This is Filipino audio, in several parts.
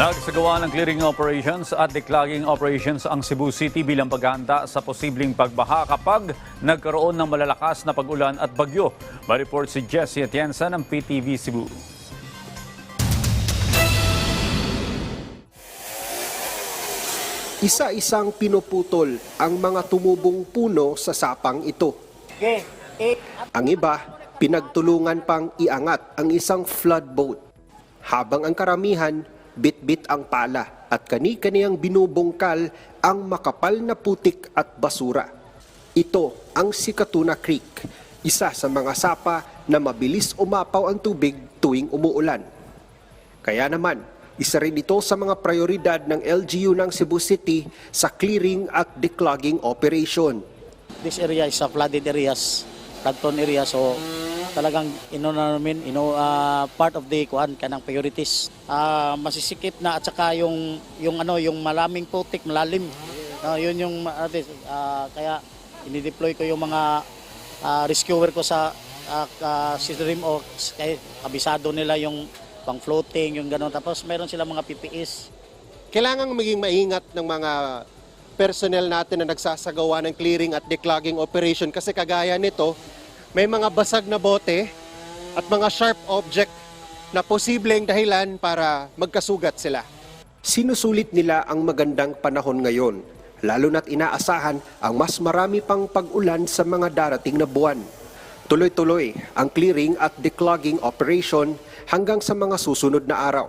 Nagsagawa ng clearing operations at declogging operations ang Cebu City bilang paghahanda sa posibleng pagbaha kapag nagkaroon ng malalakas na pag-ulan at bagyo. Ma-report si Jessie Atienza ng PTV Cebu. Isa-isang pinuputol ang mga tumubong puno sa sapang ito. Ang iba, pinagtulungan pang iangat ang isang flood boat. Habang ang karamihan, bit-bit ang pala at kani-kaniyang binubungkal ang makapal na putik at basura. Ito ang Sikatuna Creek, isa sa mga sapa na mabilis umapaw ang tubig tuwing umuulan. Kaya naman, isa rin ito sa mga prioridad ng LGU ng Cebu City sa clearing at declogging operation. this area is a flooded areas, flood prone area. So talagang ino na namin, ino ah, part of the kuan kanang priorities. Ah, masisikip na at saka yung yung ano, yung malaming putik, malalim. Ah, yun yung this, ah, kaya ini-deploy ko yung mga ah, rescuer ko sa uh, uh, stream o kaya kabisado nila yung pang floating, yung gano'n. Tapos meron sila mga PPEs. Kailangan maging maingat ng mga personnel natin na nagsasagawa ng clearing at declogging operation kasi kagaya nito, may mga basag na bote at mga sharp object na posibleng dahilan para magkasugat sila. Sinusulit nila ang magandang panahon ngayon, lalo na't inaasahan ang mas marami pang pag-ulan sa mga darating na buwan. Tuloy-tuloy ang clearing at declogging operation hanggang sa mga susunod na araw.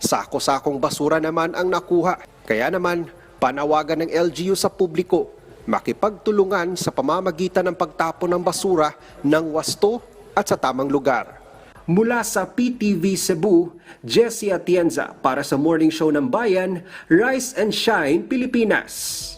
Sako-sakong basura naman ang nakuha. Kaya naman, panawagan ng LGU sa publiko, makipagtulungan sa pamamagitan ng pagtapon ng basura ng wasto at sa tamang lugar. Mula sa PTV Cebu, Jessie Atienza para sa Morning Show ng Bayan, Rise and Shine, Pilipinas.